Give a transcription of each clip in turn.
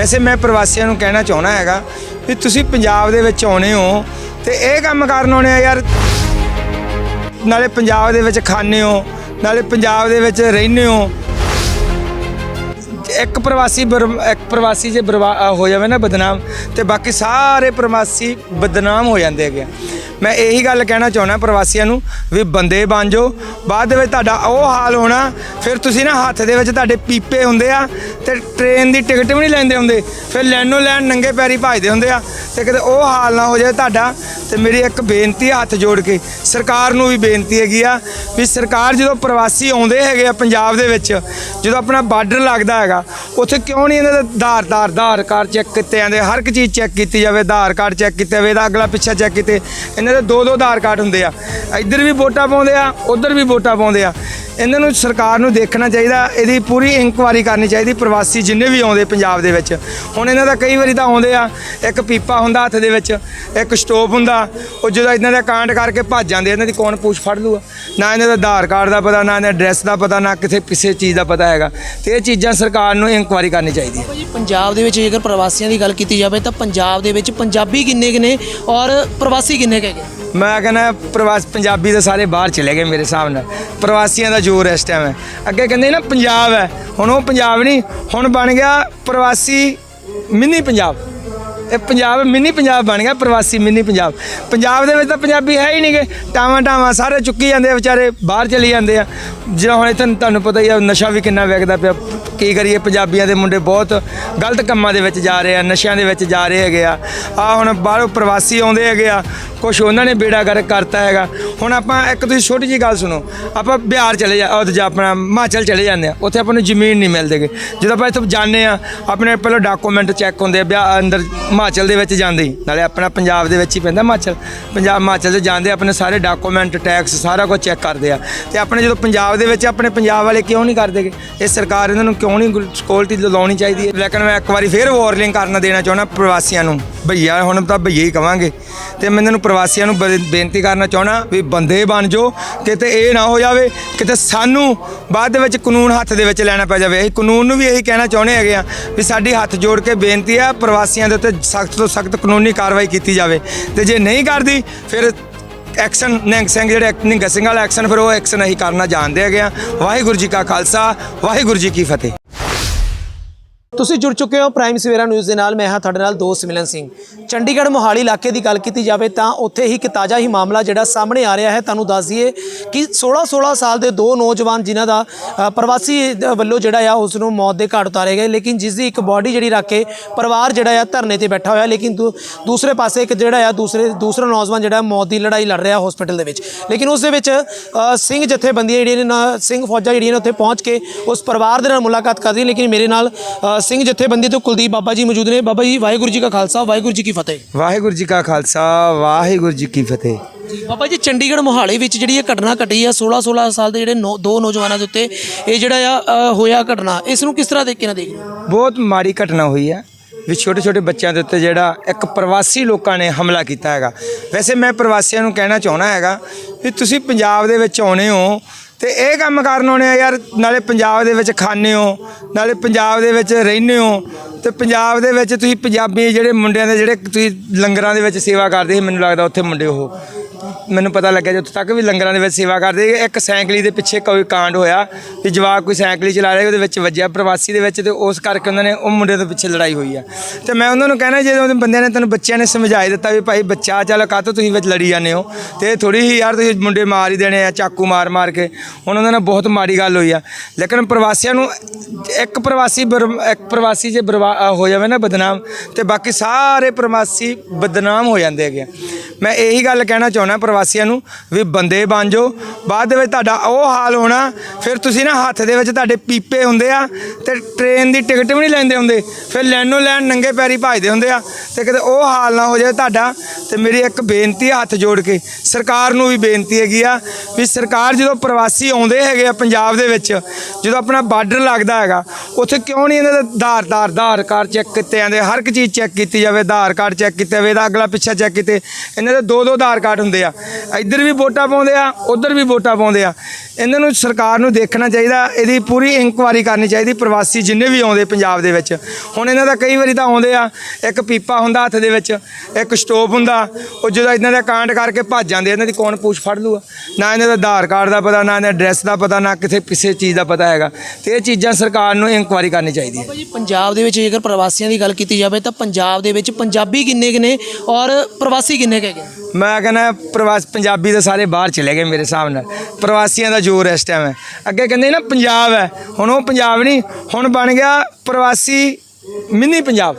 ਵੈਸੇ ਮੈਂ ਪ੍ਰਵਾਸੀਆਂ ਨੂੰ ਕਹਿਣਾ ਚਾਹੁੰਦਾ ਹੈਗਾ ਵੀ ਤੁਸੀਂ ਪੰਜਾਬ ਦੇ ਵਿੱਚ ਆਉਣੇ ਹੋ ਤੇ ਇਹ ਕੰਮ ਕਰਨ ਆਉਣੇ ਆ ਯਾਰ ਨਾਲੇ ਪੰਜਾਬ ਦੇ ਵਿੱਚ ਖਾਣੇ ਹੋ, ਨਾਲੇ ਪੰਜਾਬ ਦੇ ਵਿੱਚ ਰਹਿੰਦੇ ਹੋ ਇੱਕ ਪ੍ਰਵਾਸੀ ਬਰ- ਇੱਕ ਪ੍ਰਵਾਸੀ ਜੇ ਬਰਬਾ- ਹੋ ਜਾਵੇ ਨਾ ਬਦਨਾਮ, ਤੇ ਬਾਕੀ ਸਾਰੇ ਪ੍ਰਵਾਸੀ ਬਦਨਾਮ ਹੋ ਜਾਂਦੇ ਹੈਗੇ ਆ। ਮੈਂ ਇਹੀ ਗੱਲ ਕਹਿਣਾ ਚਾਹੁੰਦਾ ਪ੍ਰਵਾਸੀਆਂ ਨੂੰ ਵੀ ਬੰਦੇ ਬਣ ਜਾਓ। ਬਾਅਦ ਦੇ ਵਿੱਚ ਤੁਹਾਡਾ ਉਹ ਹਾਲ ਹੋਣਾ, ਫਿਰ ਤੁਸੀਂ ਨਾ ਹੱਥ ਦੇ ਵਿੱਚ ਤੁਹਾਡੇ ਪੀਪੇ ਹੁੰਦੇ ਆ ਤੇ ਟ੍ਰੇਨ ਦੀ ਟਿਕਟ ਵੀ ਨਹੀਂ ਲੈਂਦੇ ਹੁੰਦੇ। ਫਿਰ ਲੈਣੋਂ ਲੈਣ ਨੰਗੇ ਪੈਰੀ ਭਜਦੇ ਹੁੰਦੇ ਆ ਤੇ ਕਿਤੇ ਉਹ ਹਾਲ ਨਾ ਹੋ ਜਾਏ ਤੁਹਾਡਾ। ਤੇ ਮੇਰੀ ਇੱਕ ਬੇਨਤੀ ਆ ਹੱਥ ਜੋੜ ਕੇ, ਸਰਕਾਰ ਨੂੰ ਵੀ ਬੇਨਤੀ ਹੈਗੀ ਆ ਵੀ ਸਰਕਾਰ ਜਦੋਂ ਪ੍ਰਵਾਸੀ ਆਉਂਦੇ ਹੈਗੇ ਆ ਪੰਜਾਬ ਦੇ ਵਿੱਚ, ਜਦੋਂ ਆਪਣਾ ਬਾਰਡਰ ਲੱਗਦਾ ਹੈਗਾ, ਉੱਥੇ ਕਿਉਂ ਨਹੀਂ ਇਹਨਾਂ ਦਾ ਆਧਾਰ ਆਧਾਰ ਆਧਾਰ ਕਾਰਡ ਚੈੱਕ ਕੀਤੇ ਜਾਂਦੇ? ਹਰ ਇੱਕ ਚੀਜ਼ ਚੈੱਕ ਕੀਤੀ ਜਾਵੇ, ਆਧਾਰ ਕਾਰਡ ਚੈੱਕ ਕੀਤੇ ਜਾਵੇ, ਇਹਦਾ ਅਗਲਾ ਪਿੱਛਾ ਚੈੱਕ ਕੀਤੇ। ਇਹਨਾਂ ਦੇ ਦੋ ਦੋ ਆਧਾਰ ਕਾਰਡ ਹੁੰਦੇ ਆ। ਇੱਧਰ ਵੀ ਵੋਟਾਂ ਪਾਉਂਦੇ ਆ, ਉੱਧਰ ਵੀ ਵੋਟਾਂ ਪਾਉਂਦੇ ਆ। ਇਹਨਾਂ ਨੂੰ ਸਰਕਾਰ ਨੂੰ ਦੇਖਣਾ ਚਾਹੀਦਾ, ਇਹਦੀ ਪੂਰੀ ਇਨਕੁਆਰੀ ਕਰਨੀ ਚਾਹੀਦੀ, ਪ੍ਰਵਾਸੀ ਜਿੰਨੇ ਵੀ ਆਉਂਦੇ ਪੰਜਾਬ ਦੇ ਵਿੱਚ। ਹੁਣ ਇਹਨਾਂ ਦਾ ਕਈ ਵਾਰੀ ਤਾਂ ਆਉਂਦੇ ਆ, ਇੱਕ ਪੀਪਾ ਹੁੰਦਾ ਹੱਥ ਦੇ ਵਿੱਚ, ਇੱਕ ਸਟੋਪ ਹੁੰਦਾ, ਉਹ ਜਦੋਂ ਇਹਨਾਂ ਦਾ ਕਾਂਡ ਕਰਕੇ ਭੱਜ ਜਾਂਦੇ ਇਹਨਾਂ ਦੀ ਕੌਣ ਪੂਛ ਫੜ ਲੂਗਾ? ਨਾ ਇਹਨਾਂ ਦਾ ਆਧਾਰ ਕਾਰਡ ਦਾ ਪਤਾ, ਨਾ ਇਹਨਾਂ ਐਡਰੈਸ ਦਾ ਪਤਾ, ਨਾ ਕਿਸੇ ਕਿਸੇ ਚੀਜ਼ ਦਾ ਪਤਾ ਹੈਗਾ। ਤੇ ਇਹ ਚੀਜ਼ਾਂ ਸਰਕਾਰ ਨੂੰ ਇਨਕੁਆਰੀ ਕਰਨੀ ਚਾਹੀਦੀ ਹੈ। ਪੰਜਾਬ ਦੇ ਵਿੱਚ ਜੇਕਰ ਪ੍ਰਵਾਸੀਆਂ ਦੀ ਗੱਲ ਕੀਤੀ ਜਾਵੇ, ਤਾਂ ਪੰਜਾਬ ਦੇ ਵਿੱਚ ਪੰਜਾਬੀ ਕਿੰਨੇ ਕਿਨੇ ਔਰ ਪ੍ਰਵਾਸੀ ਕਿੰਨੇ ਕੁ ਹੈਗੇ? ਮੈਂ ਕਹਿੰਦਾ ਪ੍ਰਵਾਸ, ਪੰਜਾਬੀ ਤਾਂ ਸਾਰੇ ਬਾਹਰ ਚਲੇ ਗਏ ਮੇਰੇ ਹਿਸਾਬ ਨਾਲ। ਪ੍ਰਵਾਸੀਆਂ ਦਾ ਜ਼ੋਰ ਇਸ ਟਾਈਮ ਹੈ ਅੱਗੇ ਕਹਿੰਦੇ ਨਾ, ਪੰਜਾਬ ਹੈ। ਹੁਣ ਉਹ ਪੰਜਾਬ ਨਹੀਂ, ਹੁਣ ਬਣ ਗਿਆ ਪ੍ਰਵਾਸੀ ਮਿੰਨੀ ਪੰਜਾਬ। ਇਹ ਪੰਜਾਬ ਮਿੰਨੀ ਪੰਜਾਬ ਬਣ ਗਿਆ, ਪ੍ਰਵਾਸੀ ਮਿੰਨੀ ਪੰਜਾਬ। ਪੰਜਾਬ ਦੇ ਵਿੱਚ ਤਾਂ ਪੰਜਾਬੀ ਹੈ ਹੀ ਨਹੀਂਗੇ ਟਾਵਾਂ ਟਾਵਾਂ ਸਾਰੇ ਚੁੱਕੀ ਜਾਂਦੇ ਆ, ਵਿਚਾਰੇ ਬਾਹਰ ਚਲੀ ਜਾਂਦੇ ਆ। ਜਿਹੜਾ ਹੁਣ ਇੱਥੇ ਤੁਹਾਨੂੰ ਪਤਾ ਹੀ ਆ, ਨਸ਼ਾ ਵੀ ਕਿੰਨਾ ਵਿਕਦਾ ਪਿਆ। ਕੀ ਕਰੀਏ, ਪੰਜਾਬੀਆਂ ਦੇ ਮੁੰਡੇ ਬਹੁਤ ਗਲਤ ਕੰਮਾਂ ਦੇ ਵਿੱਚ ਜਾ ਰਹੇ ਆ, ਨਸ਼ਿਆਂ ਦੇ ਵਿੱਚ ਜਾ ਰਹੇ ਹੈਗੇ ਆ। ਆ ਹੁਣ ਬਾਹਰੋਂ ਪ੍ਰਵਾਸੀ ਆਉਂਦੇ ਹੈਗੇ ਆ ਕੁਝ ਉਹਨਾਂ ਨੇ ਬੇੜਾ ਗਰਕ ਕਰਤਾ ਹੈਗਾ। ਹੁਣ ਆਪਾਂ ਇੱਕ ਤੁਸੀਂ ਛੋਟੀ ਜੀ ਗੱਲ ਸੁਣੋ, ਆਪਾਂ ਬਿਹਾਰ ਚਲੇ ਜਾ, ਉਹ ਜਾਂ ਆਪਣਾ ਹਿਮਾਚਲ ਚਲੇ ਜਾਂਦੇ ਆ। ਉੱਥੇ ਆਪਾਂ ਨੂੰ ਜ਼ਮੀਨ ਨਹੀਂ ਮਿਲਦੇਗੇ ਜਦੋਂ ਆਪਾਂ ਇੱਥੋਂ ਜਾਂਦੇ ਆ, ਆਪਣੇ ਪਹਿਲਾਂ ਡਾਕੂਮੈਂਟ ਚੈੱਕ ਹੁੰਦੇ ਆ, ਬਿਹਾ- ਅੰਦਰ ਹਿਮਾਚਲ ਦੇ ਵਿੱਚ ਜਾਂਦੇ ਹੀ ਨਾਲੇ ਆਪਣਾ ਪੰਜਾਬ ਦੇ ਵਿੱਚ ਹੀ ਪੈਂਦਾ ਹਿਮਾਚਲ। ਪੰਜਾਬ, ਹਿਮਾਚਲ 'ਚ ਜਾਂਦੇ, ਆਪਣੇ ਸਾਰੇ ਡਾਕੂਮੈਂਟ ਟੈਕਸ ਸਾਰਾ ਕੁਝ ਚੈੱਕ ਕਰਦੇ ਆ। ਤੇ ਆਪਣੇ ਜਦੋਂ ਪੰਜਾਬ ਦੇ ਵਿੱਚ ਆਪਣੇ ਪੰਜਾਬ ਵਾਲੇ ਕਿਉਂ ਨਹੀਂ ਕਰਦੇਗੇ ਇਹ ਸਰਕਾਰ ਇਹਨਾਂ ਨੂੰ ਕਿਉਂ ਨਹੀਂ ਸਕਿਉਰਟੀ ਲਾਉਣੀ ਚਾਹੀਦੀ ਹੈ? ਲੇਕਿਨ ਮੈਂ ਇੱਕ ਵਾਰੀ ਫੇਰ ਵਾਰਨਿੰਗ ਕਰਨਾ ਦੇਣਾ ਚਾਹੁੰਦਾ ਪ੍ਰਵਾਸੀਆਂ ਨੂੰ। ਭਈਆ, ਹੁਣ ਤਾਂ ਭਈਏ ਹੀ ਕਵਾਂਗੇ। ਤੇ ਮੈਂ ਇਹਨਾਂ ਨੂੰ ਪ੍ਰਵਾਸੀਆਂ ਨੂੰ ਬੇ- ਬੇਨਤੀ ਕਰਨਾ ਚਾਹੁੰਦਾ ਵੀ ਬੰਦੇ ਬਣ ਜਾਓ। ਕਿਤੇ ਇਹ ਨਾ ਹੋ ਜਾਵੇ, ਕਿਤੇ ਸਾਨੂੰ ਬਾਅਦ ਦੇ ਵਿੱਚ ਕਾਨੂੰਨ ਹੱਥ ਦੇ ਵਿੱਚ ਲੈਣਾ ਪੈ ਜਾਵੇ। ਅਸੀਂ ਕਾਨੂੰਨ ਨੂੰ ਵੀ ਇਹੀ ਕਹਿਣਾ ਚਾਹੁੰਦੇ ਹੈਗੇ ਆ ਵੀ ਸਾਡੀ ਹੱਥ ਜੋੜ ਕੇ ਬੇਨਤੀ ਆ ਪ੍ਰਵਾਸੀਆਂ ਦੇ ਉੱਤੇ ਸਖਤ ਤੋਂ ਸਖਤ ਕਾਨੂੰਨੀ ਕਾਰਵਾਈ ਕੀਤੀ ਜਾਵੇ। ਤੇ ਜੇ ਨਹੀਂ ਕਰਦੀ, ਫਿਰ ਐਕਸ਼ਨ ਨਿਹੰਗ ਸਿੰਘ ਜਿਹੜੇ ਐਕ- ਨਿਹੰਗ ਸਿੰਘ ਵਾਲਾ ਐਕਸ਼ਨ ਫਿਰ ਉਹ ਐਕਸ਼ਨ ਅਸੀਂ ਕਰਨਾ ਜਾਣਦੇ ਹੈਗੇ ਆ। ਵਾਹਿਗੁਰੂ ਜੀ ਕਾ ਖਾਲਸਾ, ਵਾਹਿਗੁਰੂ ਜੀ ਕੀ ਫਤਿਹ। ਤੁਸੀਂ ਜੁੜ ਚੁੱਕੇ ਹੋ ਪ੍ਰਾਈਮ ਸਵੇਰਾ ਨਿਊਜ਼ ਦੇ ਨਾਲ। ਮੈਂ ਹਾਂ ਤੁਹਾਡੇ ਨਾਲ ਦੋਸਤ ਮਿਲਨ ਸਿੰਘ। ਚੰਡੀਗੜ੍ਹ ਮੋਹਾਲੀ ਇਲਾਕੇ ਦੀ ਗੱਲ ਕੀਤੀ ਜਾਵੇ ਤਾਂ ਉੱਥੇ ਹੀ ਇੱਕ ਤਾਜ਼ਾ ਹੀ ਮਾਮਲਾ ਜਿਹੜਾ ਸਾਹਮਣੇ ਆ ਰਿਹਾ ਹੈ। ਤੁਹਾਨੂੰ ਦੱਸ ਦਈਏ ਕਿ 16-16 ਸਾਲ ਦੇ ਦੋ ਨੌਜਵਾਨ ਜਿਨ੍ਹਾਂ ਦਾ ਪ੍ਰਵਾਸੀ ਵੱਲੋਂ ਜਿਹੜਾ ਆ ਉਸ ਨੂੰ ਮੌਤ ਦੇ ਘਾਟ ਉਤਾਰੇ ਗਏ। ਲੇਕਿਨ ਜਿਸ ਦੀ ਇੱਕ ਬਾਡੀ ਜਿਹੜੀ ਰੱਖ ਕੇ ਪਰਿਵਾਰ ਜਿਹੜਾ ਆ ਧਰਨੇ ਤੇ ਬੈਠਾ ਹੋਇਆ। ਲੇਕਿਨ ਦੂ- ਦੂਸਰੇ ਪਾਸੇ ਇੱਕ ਜਿਹੜਾ ਆ ਦੂਸਰੇ, ਦੂਸਰਾ ਨੌਜਵਾਨ ਜਿਹੜਾ ਮੌਤ ਦੀ ਲੜਾਈ ਲੜ ਰਿਹਾ ਹਸਪੀਟਲ ਦੇ ਵਿੱਚ। ਲੇਕਿਨ ਉਸ ਦੇ ਵਿੱਚ ਸਿੰਘ ਜਥੇਬੰਦੀਆਂ ਜਿਹੜੀਆਂ ਨੇ ਸਿੰਘ ਫੌਜਾਂ ਜਿਹੜੀਆਂ ਨੇ ਉੱਥੇ ਪਹੁੰਚ ਕੇ ਉਸ ਪਰਿਵਾਰ ਦੇ ਨਾਲ ਮੁਲਾਕਾਤ ਕਰਦੀ ਲੇਕਿਨ ਮੇਰੇ ਨਾਲ ਸਿੰਘ ਜਥੇਬੰਦੀ ਤੋਂ ਕੁਲਦੀਪ ਬਾਬਾ ਜੀ ਮੌਜੂਦ ਨੇ। ਬਾਬਾ ਜੀ ਵਾਹਿਗੁਰੂ ਜੀ ਕਾ ਖਾਲਸਾ ਵਾਹਿਗੁਰੂ ਜੀ ਕੀ ਫਤਿਹ। ਵਾਹਿਗੁਰੂ ਜੀ ਕਾ ਖਾਲਸਾ ਵਾਹਿਗੁਰੂ ਜੀ ਕੀ ਫਤਿਹ। ਬਾਬਾ ਜੀ ਚੰਡੀਗੜ੍ਹ ਮੋਹਾਲੀ ਵਿੱਚ ਜਿਹੜੀ ਇਹ ਘਟਨਾ ਘਟੀ ਆ 16 16 ਸਾਲ ਦੇ ਜਿਹੜੇ ਦੋ ਨੌਜਵਾਨਾਂ ਦੇ ਉੱਤੇ ਇਹ ਜਿਹੜਾ ਆ ਅ, ਹੋਇਆ ਘਟਨਾ ਇਸ ਨੂੰ ਕਿਸ ਤਰ੍ਹਾਂ ਦੇਖ ਕੇ ਨਾ ਦੇਖਦੇ ਹੋ? ਬਹੁਤ ਮਾੜੀ ਘਟਨਾ ਹੋਈ ਹੈ ਵੀ ਛੋਟੇ ਛੋਟੇ ਬੱਚਿਆਂ ਦੇ ਉੱਤੇ ਜਿਹੜਾ ਇੱਕ ਪ੍ਰਵਾਸੀ ਲੋਕਾਂ ਨੇ ਹਮਲਾ ਕੀਤਾ ਹੈਗਾ। ਵੈਸੇ ਮੈਂ ਪ੍ਰਵਾਸੀਆਂ ਨੂੰ ਕਹਿਣਾ ਚਾਹੁੰਦਾ ਹੈਗਾ ਵੀ ਤੁਸੀਂ ਪੰਜਾਬ ਦੇ ਵਿੱਚ ਆਉਣੇ ਹੋ ਤੇ ਇਹ ਕੰਮ ਕਰਨ ਆਉਣੇ ਆ ਯਾਰ, ਨਾਲੇ ਪੰਜਾਬ ਦੇ ਵਿੱਚ ਖਾਣੇ ਹੋ, ਨਾਲੇ ਪੰਜਾਬ ਦੇ ਵਿੱਚ ਰਹਿੰਦੇ ਹੋ। ਤੇ ਪੰਜਾਬ ਦੇ ਵਿੱਚ ਤੁਸੀਂ ਪੰਜਾਬੀ ਜਿਹੜੇ ਮੁੰਡਿਆਂ ਦੇ ਜਿਹੜੇ ਤੁਸੀਂ ਲੰਗਰਾਂ ਦੇ ਵਿੱਚ ਸੇਵਾ ਕਰਦੇ ਸੀ, ਮੈਨੂੰ ਲੱਗਦਾ ਉੱਥੇ ਮੁੰਡੇ ਉਹ, ਮੈਨੂੰ ਪਤਾ ਲੱਗਿਆ ਜੀ ਉੱਥੇ ਤੱਕ ਵੀ ਲੰਗਰਾਂ ਦੇ ਵਿੱਚ ਸੇਵਾ ਕਰਦੇ ਇੱਕ ਸਾਈਕਲੀ ਦੇ ਪਿੱਛੇ ਕੋਈ ਕਾਂਡ ਹੋਇਆ ਵੀ ਜਵਾਕ ਕੋਈ ਸਾਈਕਲੀ ਚਲਾ ਰਿਹਾ ਉਹਦੇ ਵਿੱਚ ਵੱਜਿਆ ਪ੍ਰਵਾਸੀ ਦੇ ਵਿੱਚ ਤੇ ਉਸ ਕਰਕੇ ਉਹਨਾਂ ਨੇ ਉਹ ਮੁੰਡੇ ਦੇ ਪਿੱਛੇ ਲੜਾਈ ਹੋਈ ਆ। ਤੇ ਮੈਂ ਉਹਨਾਂ ਨੂੰ ਕਹਿਣਾ, ਜੇ ਉਹਦੇ ਬੰਦਿਆਂ ਨੇ ਤੈਨੂੰ ਬੱਚਿਆਂ ਨੇ ਸਮਝਾਈ ਦਿੱਤਾ ਵੀ ਭਾਈ ਬੱਚਾ, ਚੱਲ ਕਾਹਤੋਂ ਤੁਸੀਂ ਵਿੱਚ ਲੜੀ ਜਾਂਦੇ ਹੋ? ਤੇ ਥੋੜੀ ਹੀ ਯਾਰ ਤੁਸੀਂ ਮੁੰਡੇ ਮਾਰ ਹੀ ਦੇਣੇ ਆ, ਚਾਕੂ ਮਾਰ ਮਾਰ ਕੇ। ਹੁਣ ਉਹਨਾਂ ਨਾਲ ਬਹੁਤ ਮਾੜੀ ਗੱਲ ਹੋਈ ਆ। ਲੇਕਿਨ ਪ੍ਰਵਾਸੀਆਂ ਨੂੰ, ਇੱਕ ਪ੍ਰਵਾਸੀ ਬਰ- ਇੱਕ ਪ੍ਰਵਾਸੀ ਜੇ ਬਰਬਾ- ਹੋ ਜਾਵੇ ਨਾ ਬਦਨਾਮ ਤੇ ਬਾਕੀ ਸਾਰੇ ਪ੍ਰਵਾਸੀ ਬਦਨਾਮ ਹੋ ਜਾਂਦੇ ਹੈਗੇ ਆ। ਮੈਂ ਇਹੀ ਗੱਲ ਕਹਿਣਾ ਚਾਹੁੰਦਾ ਪ੍ਰਵਾਸੀਆਂ ਨੂੰ ਵੀ ਬੰਦੇ ਬਣ ਜਾਓ। ਬਾਅਦ ਦੇ ਵਿੱਚ ਤੁਹਾਡਾ ਉਹ ਹਾਲ ਹੋਣਾ, ਫਿਰ ਤੁਸੀਂ ਨਾ ਹੱਥ ਦੇ ਵਿੱਚ ਤੁਹਾਡੇ ਪੀਪੇ ਹੁੰਦੇ ਆ ਤੇ ਟ੍ਰੇਨ ਦੀ ਟਿਕਟ ਵੀ ਨਹੀਂ ਲੈਂਦੇ ਹੁੰਦੇ। ਫਿਰ ਲੈਣੋਂ ਲੈਣ ਨੰਗੇ ਪੈਰੀ ਭਜਦੇ ਹੁੰਦੇ ਆ ਤੇ ਕਿਤੇ ਉਹ ਹਾਲ ਨਾ ਹੋ ਜਾਏ ਤੁਹਾਡਾ। ਤੇ ਮੇਰੀ ਇੱਕ ਬੇਨਤੀ ਆ ਹੱਥ ਜੋੜ ਕੇ, ਸਰਕਾਰ ਨੂੰ ਵੀ ਬੇਨਤੀ ਹੈਗੀ ਆ ਵੀ ਸਰਕਾਰ ਜਦੋਂ ਪ੍ਰਵਾਸੀ ਆਉਂਦੇ ਹੈਗੇ ਆ ਪੰਜਾਬ ਦੇ ਵਿੱਚ, ਜਦੋਂ ਆਪਣਾ ਬਾਰਡਰ ਲੱਗਦਾ ਹੈਗਾ, ਉੱਥੇ ਕਿਉਂ ਨਹੀਂ ਇਹਨਾਂ ਦਾ ਆਧਾਰ ਆਧਾਰ ਆਧਾਰ ਕਾਰਡ ਚੈੱਕ ਕੀਤੇ ਜਾਂਦੇ? ਹਰ ਇੱਕ ਚੀਜ਼ ਚੈੱਕ ਕੀਤੀ ਜਾਵੇ, ਆਧਾਰ ਕਾਰਡ ਚੈੱਕ ਕੀਤੇ ਜਾਵੇ, ਇਹਦਾ ਅਗਲਾ ਪਿੱਛਾ ਚੈੱਕ ਕੀਤੇ। ਇਹਨਾਂ ਦੇ ਦੋ ਦੋ ਆਧਾਰ ਕਾਰਡ ਹੁੰਦੇ ਆ। ਇੱਧਰ ਵੀ ਵੋਟਾਂ ਪਾਉਂਦੇ ਆ, ਉੱਧਰ ਵੀ ਵੋਟਾਂ ਪਾਉਂਦੇ ਆ। ਇਹਨਾਂ ਨੂੰ ਸਰਕਾਰ ਨੂੰ ਦੇਖਣਾ ਚਾਹੀਦਾ, ਇਹਦੀ ਪੂਰੀ ਇਨਕੁਆਰੀ ਕਰਨੀ ਚਾਹੀਦੀ, ਪ੍ਰਵਾਸੀ ਜਿੰਨੇ ਵੀ ਆਉਂਦੇ ਪੰਜਾਬ ਦੇ ਵਿੱਚ। ਹੁਣ ਇਹਨਾਂ ਦਾ ਕਈ ਵਾਰੀ ਤਾਂ ਆਉਂਦੇ ਆ, ਇੱਕ ਪੀਪਾ ਹੁੰਦਾ ਹੱਥ ਦੇ ਵਿੱਚ, ਇੱਕ ਸਟੋਪ ਹੁੰਦਾ, ਉਹ ਜਦੋਂ ਇਹਨਾਂ ਦਾ ਕਾਂਡ ਕਰਕੇ ਭੱਜ ਜਾਂਦੇ ਇਹਨਾਂ ਦੀ ਕੌਣ ਪੂਛ ਫੜ ਲੂਗਾ? ਨਾ ਇਹਨਾਂ ਦਾ ਆਧਾਰ ਕਾਰਡ ਦਾ ਪਤਾ, ਨਾ ਇਹਨਾਂ ਐਡਰੈਸ ਦਾ ਪਤਾ, ਨਾ ਕਿਸੇ ਕਿਸੇ ਚੀਜ਼ ਦਾ ਪਤਾ ਹੈਗਾ। ਤੇ ਇਹ ਚੀਜ਼ਾਂ ਸਰਕਾਰ ਨੂੰ ਇਨਕੁਆਰੀ ਕਰਨੀ ਚਾਹੀਦੀ ਹੈ। ਭਾਜੀ ਪੰਜਾਬ ਦੇ ਵਿੱਚ ਜੇਕਰ ਪ੍ਰਵਾਸੀਆਂ ਦੀ ਗੱਲ ਕੀਤੀ ਜਾਵੇ, ਤਾਂ ਪੰਜਾਬ ਦੇ ਵਿੱਚ ਪੰਜਾਬੀ ਕਿੰਨੇ ਕੁ ਨੇ ਔਰ ਪ੍ਰਵਾਸੀ ਕਿੰਨੇ ਕੁ ਹੈਗੇ ਮੈਂ ਕਹਿੰਦਾ ਪ੍ਰਵਾਸ, ਪੰਜਾਬੀ ਤਾਂ ਸਾਰੇ ਬਾਹਰ ਚਲੇ ਗਏ ਮੇਰੇ ਹਿਸਾਬ ਨਾਲ। ਪ੍ਰਵਾਸੀਆਂ ਦਾ ਜ਼ੋਰ ਇਸ ਟਾਈਮ ਹੈ ਅੱਗੇ ਕਹਿੰਦੇ ਨਾ, ਪੰਜਾਬ ਹੈ। ਹੁਣ ਉਹ ਪੰਜਾਬ ਨਹੀਂ, ਹੁਣ ਬਣ ਗਿਆ ਪ੍ਰਵਾਸੀ ਮਿੰਨੀ ਪੰਜਾਬ।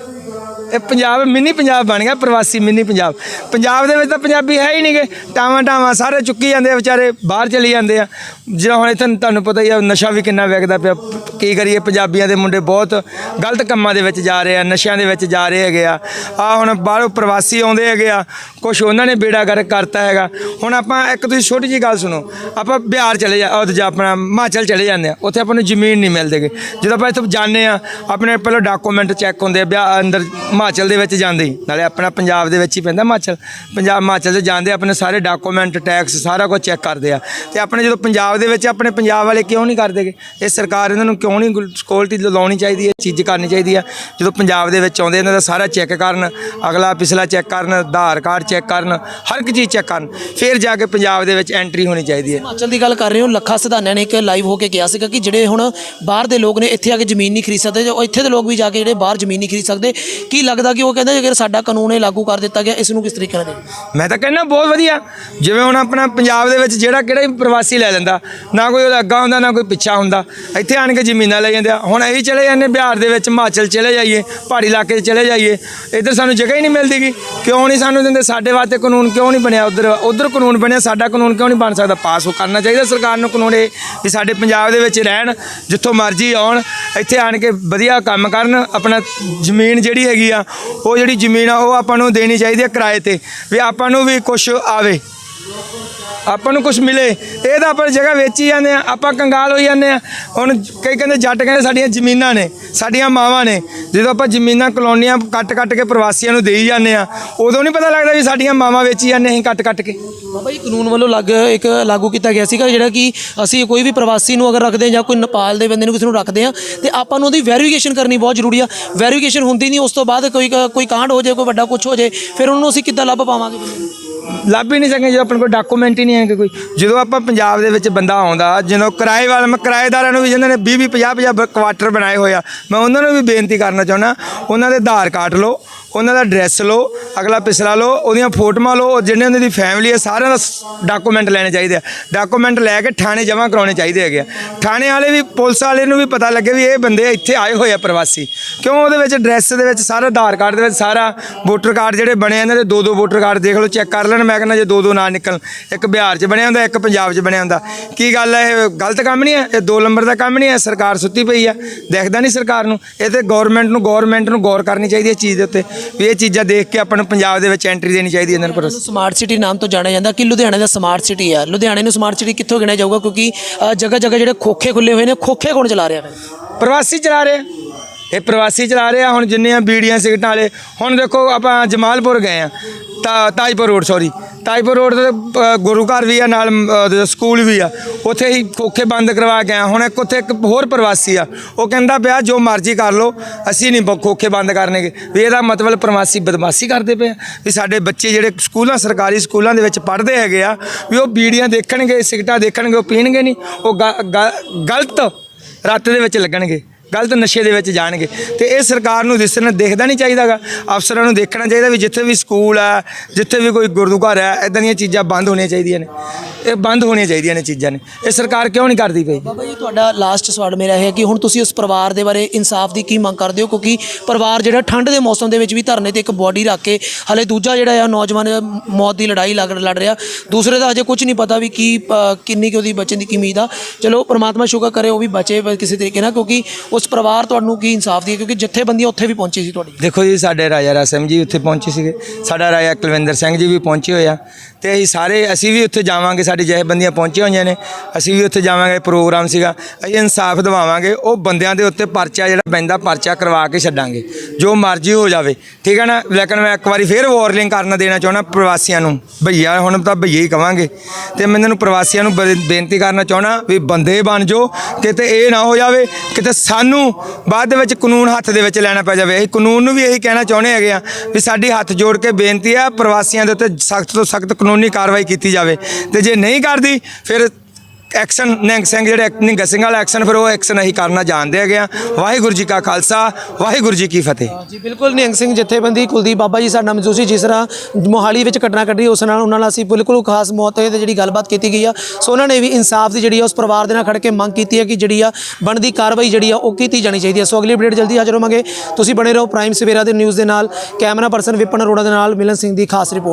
ਇਹ ਪੰਜਾਬ ਮਿੰਨੀ ਪੰਜਾਬ ਬਣ ਗਿਆ, ਪ੍ਰਵਾਸੀ ਮਿੰਨੀ ਪੰਜਾਬ। ਪੰਜਾਬ ਦੇ ਵਿੱਚ ਤਾਂ ਪੰਜਾਬੀ ਹੈ ਹੀ ਨਹੀਂਗੇ ਟਾਵਾਂ ਟਾਵਾਂ ਸਾਰੇ ਚੁੱਕੀ ਜਾਂਦੇ ਆ, ਵਿਚਾਰੇ ਬਾਹਰ ਚਲੀ ਜਾਂਦੇ ਆ। ਜਿਹੜਾ ਹੁਣ ਇੱਥੇ ਤੁਹਾਨੂੰ ਪਤਾ ਹੀ ਆ, ਨਸ਼ਾ ਵੀ ਕਿੰਨਾ ਵਿਕਦਾ ਪਿਆ। ਕੀ ਕਰੀਏ, ਪੰਜਾਬੀਆਂ ਦੇ ਮੁੰਡੇ ਬਹੁਤ ਗਲਤ ਕੰਮਾਂ ਦੇ ਵਿੱਚ ਜਾ ਰਹੇ ਆ, ਨਸ਼ਿਆਂ ਦੇ ਵਿੱਚ ਜਾ ਰਹੇ ਹੈਗੇ ਆ। ਆ ਹੁਣ ਬਾਹਰੋਂ ਪ੍ਰਵਾਸੀ ਆਉਂਦੇ ਹੈਗੇ ਆ ਕੁਝ ਉਹਨਾਂ ਨੇ ਬੇੜਾ ਗਰਕ ਕਰਤਾ ਹੈਗਾ। ਹੁਣ ਆਪਾਂ ਇੱਕ ਤੁਸੀਂ ਛੋਟੀ ਜੀ ਗੱਲ ਸੁਣੋ, ਆਪਾਂ ਬਿਹਾਰ ਚਲੇ ਜਾ ਉਹ ਜਾਂ ਆਪਣਾ ਹਿਮਾਚਲ ਚਲੇ ਜਾਂਦੇ ਆ। ਉੱਥੇ ਆਪਾਂ ਨੂੰ ਜ਼ਮੀਨ ਨਹੀਂ ਮਿਲਦੇਗੇ ਜਦੋਂ ਆਪਾਂ ਇੱਥੋਂ ਜਾਂਦੇ ਆ, ਆਪਣੇ ਪਹਿਲਾਂ ਡਾਕੂਮੈਂਟ ਚੈੱਕ ਹੁੰਦੇ ਆ, ਬਿਹਾ- ਅੰਦਰ ਹਿਮਾਚਲ ਦੇ ਵਿੱਚ ਜਾਂਦੇ ਨਾਲੇ ਆਪਣਾ ਪੰਜਾਬ ਦੇ ਵਿੱਚ ਹੀ ਪੈਂਦਾ ਹਿਮਾਚਲ। ਪੰਜਾਬ, ਹਿਮਾਚਲ 'ਚ ਜਾਂਦੇ, ਆਪਣੇ ਸਾਰੇ ਡਾਕੂਮੈਂਟ ਟੈਕਸ ਸਾਰਾ ਕੁਝ ਚੈੱਕ ਕਰਦੇ ਆ। ਤੇ ਆਪਣੇ ਜਦੋਂ ਪੰਜਾਬ ਦੇ ਵਿੱਚ ਆਪਣੇ ਪੰਜਾਬ ਵਾਲੇ ਕਿਉਂ ਨਹੀਂ ਕਰਦੇਗੇ ਇਹ ਸਰਕਾਰ ਇਹਨਾਂ ਨੂੰ ਕਿਉਂ ਨਹੀਂ ਸਕਿਉਰਟੀ ਲਾਉਣੀ ਚਾਹੀਦੀ ਹੈ ਚੀਜ਼ ਕਰਨੀ ਚਾਹੀਦੀ ਆ? ਜਦੋਂ ਪੰਜਾਬ ਦੇ ਵਿੱਚ ਆਉਂਦੇ, ਇਹਨਾਂ ਦਾ ਸਾਰਾ ਚੈੱਕ ਕਰਨ, ਅਗਲਾ ਪਿਛਲਾ ਚੈੱਕ ਕਰਨ, ਆਧਾਰ ਕਾਰਡ ਚੈੱਕ ਕਰਨ, ਹਰ ਇੱਕ ਚੀਜ਼ ਚੈੱਕ ਕਰਨ, ਫਿਰ ਜਾ ਕੇ ਪੰਜਾਬ ਦੇ ਵਿੱਚ ਐਂਟਰੀ ਹੋਣੀ ਚਾਹੀਦੀ ਹੈ ਹਿਮਾਚਲ ਦੀ ਗੱਲ ਕਰ ਰਹੇ ਹੋ, ਲੱਖਾ ਸਿਧਾਨਿਆ ਨੇ ਇੱਕ ਲਾਈਵ ਹੋ ਕੇ ਕਿਹਾ ਸੀਗਾ ਕਿ ਜਿਹੜੇ ਹੁਣ ਬਾਹਰ ਦੇ ਲੋਕ ਨੇ, ਇੱਥੇ ਆ ਕੇ ਜ਼ਮੀਨ ਨਹੀਂ ਖਰੀਦ ਸਕਦੇ, ਜੋ ਇੱਥੇ ਦੇ ਲੋਕ ਵੀ ਜਾ ਕੇ ਜਿਹੜੇ ਬਾਹਰ ਜ਼ਮੀਨ ਨਹੀਂ ਖਰੀਦ ਸਕਦੇ, ਕੀ ਲੱਗਦਾ ਕਿ ਉਹ ਕਹਿੰਦਾ ਜੇਕਰ ਸਾਡਾ ਕਾਨੂੰਨ ਇਹ ਲਾਗੂ ਕਰ ਦਿੱਤਾ ਗਿਆ, ਇਸ ਨੂੰ ਕਿਸ ਤਰੀਕੇ ਨਾਲ ਦੇਖਦੇ ਮੈਂ ਤਾਂ ਕਹਿੰਦਾ ਬਹੁਤ ਵਧੀਆ। ਜਿਵੇਂ ਹੁਣ ਆਪਣਾ ਪੰਜਾਬ ਦੇ ਵਿੱਚ ਜਿਹੜਾ ਕਿਹੜਾ ਵੀ ਪ੍ਰਵਾਸੀ ਲੈ ਲੈਂਦਾ, ਨਾ ਕੋਈ ਉਹਦਾ ਅੱਗਾ ਹੁੰਦਾ, ਨਾ ਕੋਈ ਪਿੱਛਾ ਹੁੰਦਾ, ਇੱਥੇ ਆਣ ਕੇ ਜ਼ਮੀਨਾਂ ਲੈ ਜਾਂਦੇ ਆ। ਹੁਣ ਇਹੀ ਚਲੇ ਜਾਂਦੇ ਬਿਹਾਰ ਦੇ ਵਿੱਚ, ਹਿਮਾਚਲ ਚਲੇ ਜਾਈਏ, ਪਹਾੜੀ ਇਲਾਕੇ 'ਚ ਚਲੇ ਜਾਈਏ, ਇੱਧਰ ਸਾਨੂੰ ਜਗ੍ਹਾ ਹੀ ਨਹੀਂ ਮਿਲਦੀਗੀ ਕਿਉਂ ਨਹੀਂ ਸਾਨੂੰ ਦਿੰਦੇ? ਸਾਡੇ ਵਾਸਤੇ ਕਾਨੂੰਨ ਕਿਉਂ ਨਹੀਂ ਬਣਿਆ ਉਧਰ? ਉਧਰ ਕਾਨੂੰਨ ਬਣਿਆ, ਸਾਡਾ ਕਾਨੂੰਨ ਕਿਉਂ ਨਹੀਂ ਬਣ ਸਕਦਾ? ਪਾਸ ਉਹ ਕਰਨਾ ਚਾਹੀਦਾ ਸਰਕਾਰ ਨੂੰ ਕਾਨੂੰਨ ਇਹ, ਵੀ ਸਾਡੇ ਪੰਜਾਬ ਦੇ ਵਿੱਚ ਰਹਿਣ, ਜਿੱਥੋਂ ਮਰਜ਼ੀ ਆਉਣ, ਇੱਥੇ ਆਣ ਕੇ ਵਧੀਆ ਕੰਮ ਕਰਨ, ਆਪਣਾ ਜ਼ਮੀਨ ਜਿਹੜੀ ਹੈਗੀ ਆ ਉਹ ਜਿਹੜੀ ਜ਼ਮੀਨ ਆ, ਉਹ ਆਪਾਂ ਨੂੰ ਦੇਣੀ ਚਾਹੀਦੀ ਹੈ ਕਿਰਾਏ ਤੇ, ਵੀ ਆਪਾਂ ਨੂੰ ਵੀ ਕੁਝ ਆਵੇ। ਆਪਾਂ ਨੂੰ ਕੁਝ ਮਿਲੇ। ਇਹ ਤਾਂ ਆਪਾਂ ਜਗ੍ਹਾ ਵੇਚੀ ਜਾਂਦੇ ਆ, ਆਪਾਂ ਕੰਗਾਲ ਹੋਈ ਜਾਂਦੇ ਆ। ਹੁਣ ਕਈ ਕਹਿੰਦੇ ਜੱਟ ਕਹਿੰਦੇ ਸਾਡੀਆਂ ਜ਼ਮੀਨਾਂ ਨੇ, ਸਾਡੀਆਂ ਮਾਵਾਂ ਨੇ। ਜਦੋਂ ਆਪਾਂ ਜ਼ਮੀਨਾਂ ਕਲੋਨੀਆਂ ਕੱਟ ਕੱਟ ਕੇ ਪ੍ਰਵਾਸੀਆਂ ਨੂੰ ਦੇਈ ਜਾਂਦੇ ਆ, ਉਦੋਂ ਨਹੀਂ ਪਤਾ ਲੱਗਦਾ ਵੀ ਸਾਡੀਆਂ ਮਾਵਾਂ ਵੇਚੀ ਜਾਂਦੇ ਅਸੀਂ ਕੱਟ ਕੱਟ ਕੇ। ਬਾਬਾ ਜੀ, ਕਾਨੂੰਨ ਵੱਲੋਂ ਲੱਗ ਇੱਕ ਲਾਗੂ ਕੀਤਾ ਗਿਆ ਸੀਗਾ, ਜਿਹੜਾ ਕਿ ਅਸੀਂ ਕੋਈ ਵੀ ਪ੍ਰਵਾਸੀ ਨੂੰ ਅਗਰ ਰੱਖਦੇ ਹਾਂ ਜਾਂ ਕੋਈ ਨੇਪਾਲ ਦੇ ਬੰਦੇ ਨੂੰ ਕਿਸੇ ਨੂੰ ਰੱਖਦੇ ਹਾਂ ਤੇ ਆਪਾਂ ਨੂੰ ਉਹਦੀ ਵੈਰੀਫਿਕੇਸ਼ਨ ਕਰਨੀ ਬਹੁਤ ਜ਼ਰੂਰੀ ਆ। ਵੈਰੀਫਿਕੇਸ਼ਨ ਹੁੰਦੀ ਨਹੀਂ, ਉਸ ਤੋਂ ਬਾਅਦ ਕੋਈ ਕੋਈ ਕਾਂਡ ਹੋ ਜਾਏ, ਕੋਈ ਵੱਡਾ ਕੁਝ ਹੋ ਜਾਏ, ਫਿਰ ਉਹਨੂੰ ਅਸੀਂ ਕਿੱਦਾਂ ਲੱਭ ਪਾਵਾਂਗੇ? ਲੱਭ ਹੀ ਨਹੀਂ ਸਕੇ, ਜਦੋਂ ਆਪਣੇ ਕੋਲ ਡਾਕੂਮੈਂਟ ਹੀ ਨਹੀਂ ਹੈਗੇ ਕੋਈ। ਜਦੋਂ ਆਪਾਂ ਪੰਜਾਬ ਦੇ ਵਿੱਚ ਬੰਦਾ ਆਉਂਦਾ, ਜਦੋਂ ਕਿਰਾਏ ਵਾਲੇ, ਮੈਂ ਕਿਰਾਏਦਾਰਾਂ ਨੂੰ ਵੀ ਜਿਨ੍ਹਾਂ ਨੇ 20 20 50 50 ਕੁਆਟਰ ਬਣਾਏ ਹੋਏ ਆ, ਮੈਂ ਉਹਨਾਂ ਨੂੰ ਵੀ ਬੇਨਤੀ ਕਰਨਾ ਚਾਹੁੰਦਾ, ਉਹਨਾਂ ਦੇ ਆਧਾਰ ਕਾਰਡ ਲਓ ਉਹਨਾਂ ਦਾ ਐਡਰੈਸ ਲਓ ਅਗਲਾ ਪਿਛਲਾ ਲਓ ਉਹਦੀਆਂ ਫੋਟੋਆਂ ਲਓ ਔਰ ਜਿਹਨੇ ਉਹਨਾਂ ਦੀ ਫੈਮਿਲੀ ਹੈ ਸਾਰਿਆਂ ਦਾ ਡਾਕੂਮੈਂਟ ਲੈਣੇ ਚਾਹੀਦੇ ਆ। ਡਾਕੂਮੈਂਟ ਲੈ ਕੇ ਥਾਣੇ ਜਮ੍ਹਾਂ ਕਰਾਉਣੇ ਚਾਹੀਦੇ ਹੈਗੇ ਆ। ਥਾਣੇ ਵਾਲੇ ਵੀ ਪੁਲਿਸ ਵਾਲੇ ਨੂੰ ਵੀ ਪਤਾ ਲੱਗੇ ਵੀ ਇਹ ਬੰਦੇ ਇੱਥੇ ਆਏ ਹੋਏ ਆ ਪ੍ਰਵਾਸੀ। ਕਿਉਂ ਉਹਦੇ ਵਿੱਚ ਐਡਰੈਸ ਦੇ ਵਿੱਚ ਸਾਰਾ ਆਧਾਰ ਕਾਰਡ ਦੇ ਵਿੱਚ ਸਾਰਾ ਵੋਟਰ ਕਾਰਡ ਜਿਹੜੇ ਬਣੇ ਆ, ਇਹਨਾਂ ਦੇ ਦੋ ਦੋ ਵੋਟਰ ਕਾਰਡ ਦੇਖ ਲਓ ਚੈੱਕ ਕਰ ਲੈਣ ਮੈਂ ਕਹਿੰਦਾ ਜੇ ਦੋ ਦੋ ਨਾ ਨਿਕਲਣ। ਇੱਕ ਬਿਹਾਰ 'ਚ ਬਣਿਆ ਹੁੰਦਾ ਇੱਕ ਪੰਜਾਬ 'ਚ ਬਣਿਆ ਹੁੰਦਾ। ਕੀ ਗੱਲ ਹੈ ਇਹ ਗਲਤ ਕੰਮ ਨਹੀਂ ਹੈ ਇਹ ਦੋ ਨੰਬਰ ਦਾ ਕੰਮ ਨਹੀਂ ਹੈ ਸਰਕਾਰ ਸੁੱਤੀ ਪਈ ਆ। ਦੇਖਦਾ ਨਹੀਂ ਸਰਕਾਰ ਨੂੰ। ਇਹ ਤੇ ਗਵਰਨਮੈਂਟ ਨੂੰ ਗਵਰਨਮੈਂਟ ਨੂੰ ਗੌਰ ਕਰਨੀ ਚਾਹੀਦੀ ਹੈ ਇਸ ਚੀਜ਼ ਦੇ ਉੱਤੇ। ਵੀ ਇਹ ਚੀਜ਼ਾਂ ਦੇਖ ਕੇ ਆਪਾਂ ਨੂੰ ਪੰਜਾਬ ਦੇ ਵਿੱਚ ਐਂਟਰੀ ਦੇਣੀ ਚਾਹੀਦੀ ਹੈ ਇਹਨਾਂ ਨੂੰ ਸਮਾਰਟ ਸਿਟੀ ਨਾਮ ਤੋਂ ਜਾਣਿਆ ਜਾਂਦਾ ਕਿ ਲੁਧਿਆਣਾ ਦਾ ਸਮਾਰਟ ਸਿਟੀ ਹੈ। ਲੁਧਿਆਣੇ ਨੂੰ ਸਮਾਰਟ ਸਿਟੀ ਕਿੱਥੋਂ ਗਿਣਿਆ ਜਾਊਗਾ? ਕਿਉਂਕਿ ਜਗ੍ਹਾ ਜਗ੍ਹਾ ਜਿਹੜੇ ਖੋਖੇ ਖੁੱਲੇ ਹੋਏ ਨੇ ਖੋਖੇ ਕੌਣ ਚਲਾ ਰਿਹਾ ਪ੍ਰਵਾਸੀ ਚਲਾ ਰਹੇ ਆ। ਇਹ ਪ੍ਰਵਾਸੀ ਚਲਾ ਰਹੇ ਆ, ਹੁਣ ਜਿੰਨੀਆਂ ਬੀੜੀਆਂ ਸਿਗਟਾਂ ਵਾਲੇ, ਹੁਣ ਦੇਖੋ ਆਪਾਂ ਜਮਾਲਪੁਰ ਗਏ ਆ, ਤਾ, Tajpur road sorry Tajpur road ਤੇ ਗੁਰੂ ਘਰ ਵੀ ਆ, ਨਾਲ ਸਕੂਲ ਵੀ ਆ, ਉੱਥੇ ਹੀ ਖੋਖੇ ਬੰਦ ਕਰਵਾ ਕੇ ਆ ਹੁਣ ਇੱਕ ਉੱਥੇ ਇੱਕ ਹੋਰ ਪ੍ਰਵਾਸੀ ਆ, ਉਹ ਕਹਿੰਦਾ ਪਿਆ, ਜੋ ਮਰਜ਼ੀ ਕਰ ਲਓ, ਅਸੀਂ ਨਹੀਂ ਬ- ਖੋਖੇ ਬੰਦ ਕਰਨਗੇ, ਵੀ ਇਹਦਾ ਮਤਲਬ ਪ੍ਰਵਾਸੀ ਬਦਮਾਸ਼ੀ ਕਰਦੇ ਪਏ ਆ, ਵੀ ਸਾਡੇ ਬੱਚੇ ਜਿਹੜੇ ਸਕੂਲਾਂ, ਸਰਕਾਰੀ ਸਕੂਲਾਂ ਦੇ ਵਿੱਚ ਪੜ੍ਹਦੇ ਹੈਗੇ ਆ, ਵੀ ਉਹ ਬੀੜੀਆਂ ਦੇਖਣਗੇ ਸਿਗਟਾਂ ਦੇਖਣਗੇ, ਉਹ ਪੀਣਗੇ ਨਹੀਂ, ਉਹ ਗ- ਗਲਤ ਰੱਤ ਦੇ ਵਿੱਚ ਲੱਗਣਗੇ। ਗਲਤ ਨਸ਼ੇ ਦੇ ਵਿੱਚ ਜਾਣਗੇ। ਤੇ ਇਹ ਸਰਕਾਰ ਨੂੰ ਦਿਸ ਦੇਖਦਾ ਨਹੀਂ ਚਾਹੀਦਾਗਾ। ਅਫਸਰਾਂ ਨੂੰ ਦੇਖਣਾ ਚਾਹੀਦਾ ਵੀ ਜਿੱਥੇ ਵੀ ਸਕੂਲ ਆ, ਜਿੱਥੇ ਵੀ ਕੋਈ ਗੁਰਦੁਆਰਾ ਹੈ ਇਦਾਂ ਦੀਆਂ ਚੀਜ਼ਾਂ ਬੰਦ ਹੋਣੀਆਂ ਚਾਹੀਦੀਆਂ ਨੇ। ਇਹ ਬੰਦ ਹੋਣੀਆਂ ਚਾਹੀਦੀਆਂ ਨੇ ਚੀਜ਼ਾਂ ਨੇ। ਇਹ ਸਰਕਾਰ ਕਿਉਂ ਨਹੀਂ ਕਰਦੀ ਪਈ? ਬਾਬਾ ਜੀ, ਤੁਹਾਡਾ ਲਾਸਟ ਸਵਾਲ ਮੇਰਾ ਇਹ ਹੈ ਕਿ ਹੁਣ ਤੁਸੀਂ ਉਸ ਪਰਿਵਾਰ ਦੇ ਬਾਰੇ ਇਨਸਾਫ ਦੀ ਕੀ ਮੰਗ ਕਰਦੇ ਹੋ? ਕਿਉਂਕਿ ਪਰਿਵਾਰ ਜਿਹੜਾ ਠੰਡ ਦੇ ਮੌਸਮ ਦੇ ਵਿੱਚ ਵੀ ਧਰਨੇ ਤੇ ਇੱਕ ਬੋਡੀ ਰੱਖ ਕੇ ਹਲੇ ਦੂਜਾ ਜਿਹੜਾ ਆ, ਨੌਜਵਾਨ ਮੌਤ ਦੀ ਲੜਾਈ ਲੜ ਲੜ ਰਿਹਾ। ਦੂਸਰੇ ਦਾ ਅਜੇ ਕੁਝ ਨਹੀਂ ਪਤਾ ਵੀ ਕੀ ਕਿੰਨੀ ਕਿ ਉਹਦੀ ਬਚਣ ਦੀ ਕੀ ਉਮੀਦ ਆ। ਚਲੋ, ਪ੍ਰਮਾਤਮਾ ਸ਼ੁਕਰ ਕਰੇ, ਉਹ ਵੀ ਬਚੇ ਕਿਸੇ ਤਰੀਕੇ ਨਾਲ, ਕਿਉਂਕਿ ਉਹ ਉਸ ਪਰਿਵਾਰ ਤੁਹਾਨੂੰ ਕੀ ਇਨਸਾਫ ਦੀ ਕਿਉਂਕਿ ਜਥੇਬੰਦੀਆਂ ਉੱਥੇ ਵੀ ਪਹੁੰਚੀ ਸੀ ਤੁਹਾਡੀ। ਦੇਖੋ ਜੀ, ਸਾਡੇ ਰਾਜਾ ਰਸਮ ਜੀ ਉੱਥੇ ਪਹੁੰਚੇ ਸੀਗੇ। ਸਾਡਾ ਰਾਜਾ ਕੁਲਵਿੰਦਰ ਸਿੰਘ ਜੀ ਵੀ ਪਹੁੰਚੇ ਹੋਏ ਆ। ਤੇ ਅਸੀਂ ਸਾਰੇ, ਅਸੀਂ ਵੀ ਉੱਥੇ ਜਾਵਾਂਗੇ, ਸਾਡੀ ਜਥੇਬੰਦੀਆਂ ਪਹੁੰਚੀਆਂ ਹੋਈਆਂ ਨੇ। ਅਸੀਂ ਵੀ ਉੱਥੇ ਜਾਵਾਂਗੇ, ਪ੍ਰੋਗਰਾਮ ਸੀਗਾ। ਅਸੀਂ ਇਨਸਾਫ ਦਿਵਾਵਾਂਗੇ। ਉਹ ਬੰਦਿਆਂ ਦੇ ਉੱਤੇ ਪਰਚਾ, ਜਿਹੜਾ ਪੈਂਦਾ, ਪਰਚਾ ਕਰਵਾ ਕੇ ਛੱਡਾਂਗੇ। ਜੋ ਮਰਜ਼ੀ ਹੋ ਜਾਵੇ। ਠੀਕ ਹੈ ਨਾ? ਲੇਕਿਨ ਮੈਂ ਇੱਕ ਵਾਰੀ ਫੇਰ ਵਾਰਨਿੰਗ ਕਰਨਾ ਦੇਣਾ ਚਾਹੁੰਦਾ ਪ੍ਰਵਾਸੀਆਂ ਨੂੰ। ਭਈਆ, ਹੁਣ ਤਾਂ ਭਈਏ ਹੀ ਕਵਾਂਗੇ। ਤੇ ਮੈਂ ਇਹਨਾਂ ਨੂੰ ਪ੍ਰਵਾਸੀਆਂ ਨੂੰ ਬੇਨਤੀ ਕਰਨਾ ਚਾਹੁੰਦਾ ਵੀ ਬੰਦੇ ਬਣ ਜਾਓ। ਕਿਤੇ ਇਹ ਨਾ ਹੋ ਜਾਵੇ, ਕਿਤੇ ਸਾਨੂੰ ਬਾਅਦ ਦੇ ਵਿੱਚ ਕਾਨੂੰਨ ਹੱਥ ਦੇ ਵਿੱਚ ਲੈਣਾ ਪੈ ਜਾਵੇ। ਅਸੀਂ ਕਾਨੂੰਨ ਨੂੰ ਵੀ ਇਹੀ ਕਹਿਣਾ ਚਾਹੁੰਦੇ ਹੈਗੇ ਆ ਵੀ ਸਾਡੀ ਹੱਥ ਜੋੜ ਕੇ ਬੇਨਤੀ ਆ, ਪ੍ਰਵਾਸੀਆਂ ਦੇ ਉੱਤੇ ਸਖਤ ਤੋਂ ਸਖਤ ਕਾਨੂੰਨੀ ਕਾਰਵਾਈ ਕੀਤੀ ਜਾਵੇ। ਤੇ ਜੇ ਨਹੀਂ ਕਰਦੀ, ਫਿਰ ਐਕਸ਼ਨ ਨਿਹੰਗ ਸਿੰਘ ਜਿਹੜੇ ਨਿਹੰਗ ਸਿੰਘ ਵਾਲਾ ਐਕਸ਼ਨ ਫਿਰ ਉਹ ਐਕਸ਼ਨ ਅਸੀਂ ਕਰਨਾ ਜਾਣਦੇ ਹੈਗੇ ਆ। ਵਾਹਿਗੁਰੂ ਜੀ ਕਾ ਖਾਲਸਾ, ਵਾਹਿਗੁਰੂ ਜੀ ਕੀ ਫਤਿਹ। ਜੀ, ਬਿਲਕੁਲ ਨਿਹੰਗ ਸਿੰਘ ਜਥੇਬੰਦੀ, ਕੁਲਦੀਪ ਬਾਬਾ ਜੀ ਸਾਡਾ ਮੌਜੂਦ ਸੀ ਜਿਸ ਤਰ੍ਹਾਂ ਮੋਹਾਲੀ ਵਿੱਚ ਘਟਨਾ ਘਟੀ, ਉਸ ਨਾਲ, ਉਹਨਾਂ ਨਾਲ ਅਸੀਂ ਬਿਲਕੁਲ ਖਾਸ ਮੌਤ ਤੇ ਜਿਹੜੀ ਗੱਲਬਾਤ ਕੀਤੀ ਗਈ ਆ। ਸੋ ਉਹਨਾਂ ਨੇ ਵੀ ਇਨਸਾਫ ਦੀ ਜਿਹੜੀ ਆ, ਉਸ ਪਰਿਵਾਰ ਦੇ ਨਾਲ ਖੜ ਕੇ ਮੰਗ ਕੀਤੀ ਹੈ ਕਿ ਜਿਹੜੀ ਆ, ਬਣਦੀ ਕਾਰਵਾਈ ਜਿਹੜੀ ਆ, ਉਹ ਕੀਤੀ ਜਾਣੀ ਚਾਹੀਦੀ ਹੈ। ਸੋ ਅਗਲੀ ਅਪਡੇਟ ਜਲਦੀ ਹਾਜ਼ਰ ਹੋਵਾਂਗੇ। ਤੁਸੀਂ ਬਣੇ ਰਹੋ ਪ੍ਰਾਈਮ ਸਵੇਰਾ ਦੇ ਨਿਊਜ਼ ਦੇ ਨਾਲ। ਕੈਮਰਾ ਪਰਸਨ ਵਿਪਨ ਅਰੋੜਾ ਦੇ ਨਾਲ, ਮਿਲਨ ਸਿੰਘ ਦੀ ਖਾਸ ਰਿਪੋਰਟ